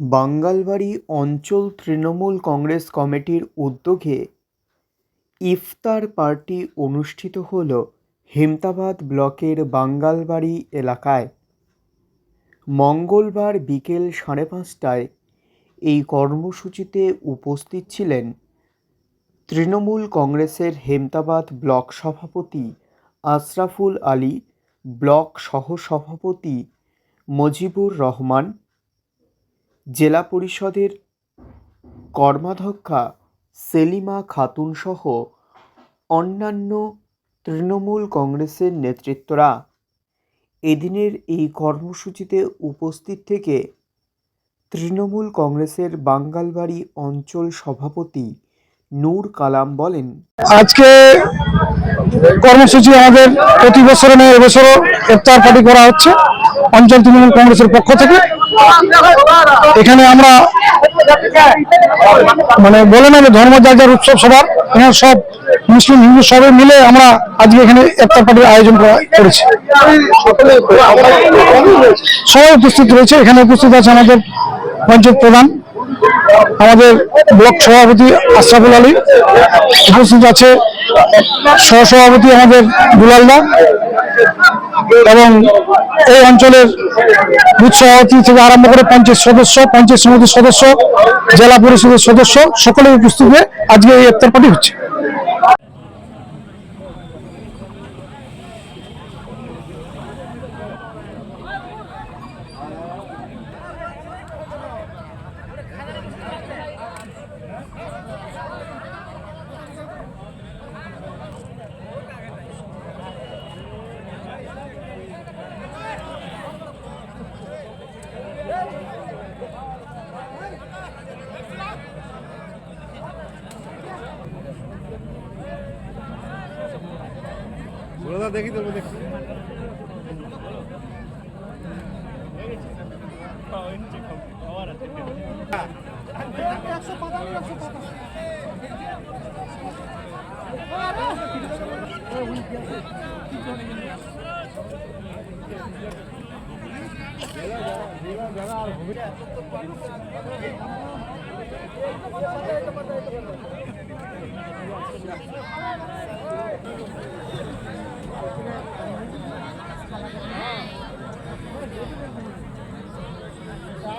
বাঙ্গালবাড়ি অঞ্চল তৃণমূল কংগ্রেস কমিটির উদ্যোগে ইফতার পার্টি অনুষ্ঠিত হল হেমতাবাদ ব্লকের বাঙ্গালবাড়ি এলাকায়। মঙ্গলবার বিকেল সাড়ে পাঁচটায় এই কর্মসূচিতে উপস্থিত ছিলেন তৃণমূল কংগ্রেসের হেমতাবাদ ব্লক সভাপতি আশরাফুল আলী, ব্লক সহসভাপতি মজিবুর রহমান জেলা পরিষদের কর্মাধ্যক্ষা সেলিমা খাতুনসহ অন্যান্য তৃণমূল কংগ্রেসের নেতৃত্বরা এদিনের এই কর্মসূচিতে উপস্থিত থেকে তৃণমূল কংগ্রেসের বাঙ্গালবাড়ি অঞ্চল সভাপতি নূর কালাম বলেন, আজকে কর্মসূচি আমাদের প্রতি বছরে নয় এবছরও ইফতার পার্টি করা হচ্ছে অঞ্চল তৃণমূল কংগ্রেসের পক্ষ থেকে। এখানে আমরা মানে বলে না ধর্ম যার যার উৎসব সবার, এখানে সব মুসলিম, হিন্দু সবাই মিলে আমরা আজকে এখানে একটা পার্টির আয়োজন করেছি। সবাই উপস্থিত রয়েছে। এখানে উপস্থিত আছে আমাদের পঞ্চায়েত প্রধান, আমাদের ব্লক সভাপতি আশরাফুল আলী। উপস্থিত আছে সহসভাপতি আমাদের দুলালদা এবং এই অঞ্চলের বুথ সভাপতি থেকে আরম্ভ করে পঞ্চায়েত সদস্য, পঞ্চায়েত সমিতির সদস্য, জেলা পরিষদের সদস্য সকলে উপস্থিত হয়ে আজকে এই ইফতার পার্টি হচ্ছে। ঘোড়া দেখি তো দেখি। আর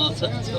আচ্ছা আচ্ছা